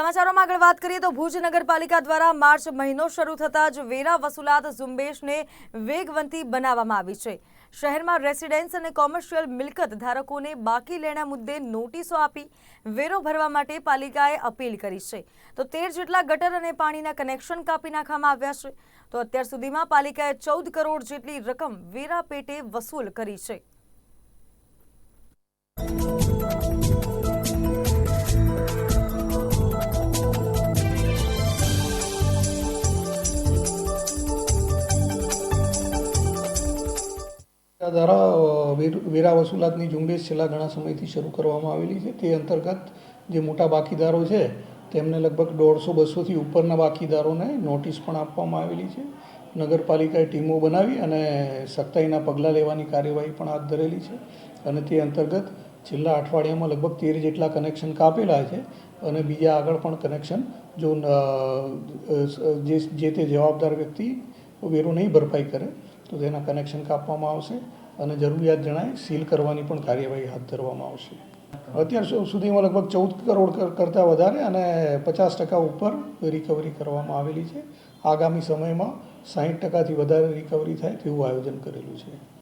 સમાચારોમાં આગળ વાત કરીએ તો ભુજ નગરપાલિકા દ્વારા માર્ચ મહિનો શરૂ થતાં જ વેરા વસૂલાત ઝુંબેશને વેગવંતી બનાવવામાં આવી છે. શહેરમાં રેસિડેન્સ અને કોમર્શિયલ મિલકત ધારકોને બાકી લેણા મુદ્દે નોટિસો આપી વેરો ભરવા માટે પાલિકાએ અપીલ કરી છે. તો તેર જેટલા ગટર અને પાણીના કનેક્શન કાપી નાખવામાં આવ્યા છે. તો અત્યાર સુધીમાં પાલિકાએ ચૌદ કરોડ જેટલી રકમ વેરા પેટે વસૂલ કરી છે. આ દ્વારા વેર- વસૂલાતની ઝુંબેશ છેલ્લા ઘણા સમયથી શરૂ કરવામાં આવેલી છે. તે અંતર્ગત જે મોટા બાકીદારો છે, તેમને લગભગ દોઢસો બસોથી ઉપરના બાકીદારોને નોટિસ પણ આપવામાં આવેલી છે. નગરપાલિકાએ ટીમો બનાવી અને સખ્તાઈના પગલાં લેવાની કાર્યવાહી પણ હાથ ધરેલી છે. અને તે અંતર્ગત છેલ્લા અઠવાડિયામાં લગભગ તેર જેટલા કનેક્શન કાપેલા છે અને બીજા આગળ પણ કનેક્શન જે જે તે જવાબદાર વ્યક્તિ વેરો નહીં ભરપાઈ કરે તો તેના કનેક્શન કાપવામાં આવશે અને જરૂરિયાત જણાય સીલ કરવાની પણ કાર્યવાહી હાથ ધરવામાં આવશે. અત્યાર સુધીમાં લગભગ ચૌદ કરોડ કરતાં વધારે અને પચાસ ટકા ઉપર રિકવરી કરવામાં આવેલી છે. આગામી સમયમાં સાહીઠ ટકાથી વધારે રિકવરી થાય તેવું આયોજન કરેલું છે.